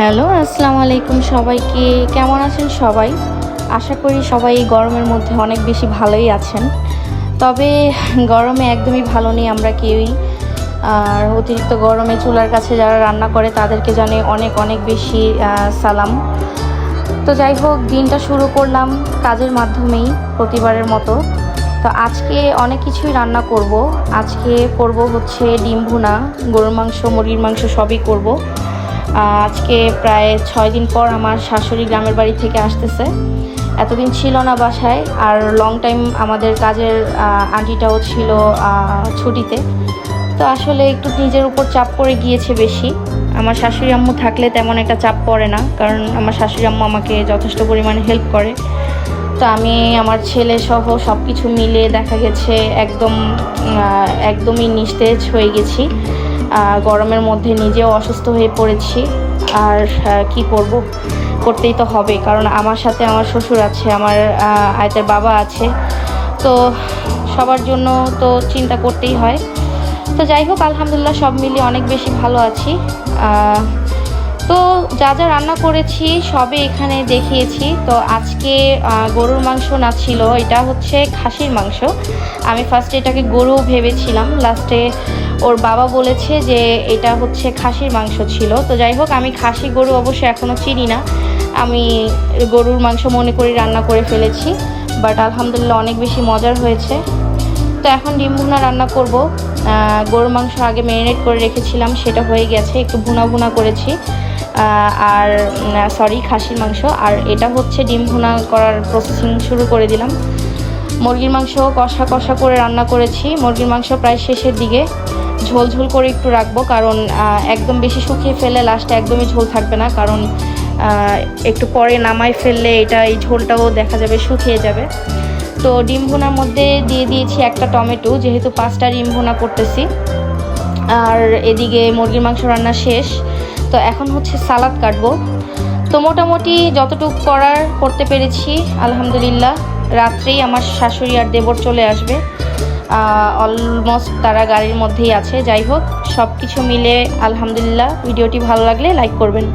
Hello, আসসালামু আলাইকুম সবাইকে। কেমন আছেন সবাই? আশা করি সবাই এই গরমের মধ্যে অনেক বেশি ভালোই আছেন। তবে গরমে একদমই ভালো নেই আমরা কেউই। আর অতিরিক্ত গরমে চুলার কাছে যারা রান্না করে তাদেরকে জানে অনেক অনেক বেশি সালাম। তো যাই হোক, দিনটা শুরু করলাম কাজের মাধ্যমেই প্রতিবারের মতো। তো আজকে অনেক কিছুই রান্না করব। আজকে করব হচ্ছে ডিম ভুনা, গরুর মাংস, মুরগির মাংস সবই করব। আজকে প্রায় ছয় দিন পর আমার শাশুড়ি গ্রামের বাড়ি থেকে আসতেছে। এতদিন ছিল না বাসায়, আর লং টাইম আমাদের কাজের আন্টিটাও ছিল ছুটিতে। তো আসলে একটু নিজের উপর চাপ পড়ে গিয়েছে বেশি। আমার শাশুড়ি আম্মু থাকলে তেমন একটা চাপ পড়ে না, কারণ আমার শাশুড়ি আম্মু আমাকে যথেষ্ট পরিমাণে হেল্প করে। তো আমি, আমার ছেলে সহ সব কিছু মিলে দেখা গেছে, একদম একদমই নিস্তেজ হয়ে গেছি। গরমের মধ্যে নিজেও অসুস্থ হয়ে পড়েছি। আর কি করব? করতেই তো হবে। কারণ আমার সাথে আমার শ্বশুর আছে, আমার আয়তের বাবা আছে। তো সবার জন্য তো চিন্তা করতেই হয়। তো যাই হোক, আলহামদুলিল্লাহ সব মিলিয়ে অনেক বেশি ভালো আছি। তো যা যা রান্না করেছি সবে এখানে দেখিয়েছি। তো আজকে গরুর মাংস না ছিল, এটা হচ্ছে খাসির মাংস। আমি ফার্স্টে এটাকে গরু ভেবেছিলাম লাস্টে ওর বাবা বলেছে যে এটা হচ্ছে খাসির মাংস ছিল। তো যাই হোক, আমি খাসি গরু অবশ্য এখনও চিনি না। আমি গরুর মাংস মনে করি রান্না করে ফেলেছি বাট আলহামদুলিল্লাহ অনেক বেশি মজার হয়েছে। তো এখন ডিম ভুনা রান্না করব। গরুর মাংস আগে ম্যারিনেট করে রেখেছিলাম, সেটা হয়ে গেছে, একটু ভুনা ভুনা করেছি। আর সরি খাসির মাংস। আর এটা হচ্ছে ডিম ভুনা করার প্রসেসিং শুরু করে দিলাম। মুরগির মাংস কষা কষা করে রান্না করেছি। মুরগির মাংস প্রায় শেষের দিকে। ঝোল ঝোল করে একটু রাখব কারণ একদম বেশি শুকিয়ে ফেলে লাস্টে একদমই ঝোল থাকবে না কারণ একটু পরে নামাই ফেললে এটা এই ঝোলটাও দেখা যাবে শুকিয়ে যাবে। তো ডিম ভুনার মধ্যে দিয়ে দিয়েছি একটা টমেটো, যেহেতু পাঁচটা ডিম ভুনা করতেছি। আর এদিকে মুরগির মাংস রান্না শেষ। তো এখন হচ্ছে সালাদ কাটবো। তো মোটামুটি যতটুকু করার করতে পেরেছি, আলহামদুলিল্লাহ। রাত্রেই আমার শাশুড়ি আর দেবর চলে আসবে। অলমোস্ট তারা গাড়ির মধ্যেই আছে। যাই হোক সব কিছু মিলে আলহামদুলিল্লাহ। ভিডিওটি ভালো লাগলে লাইক করবেন।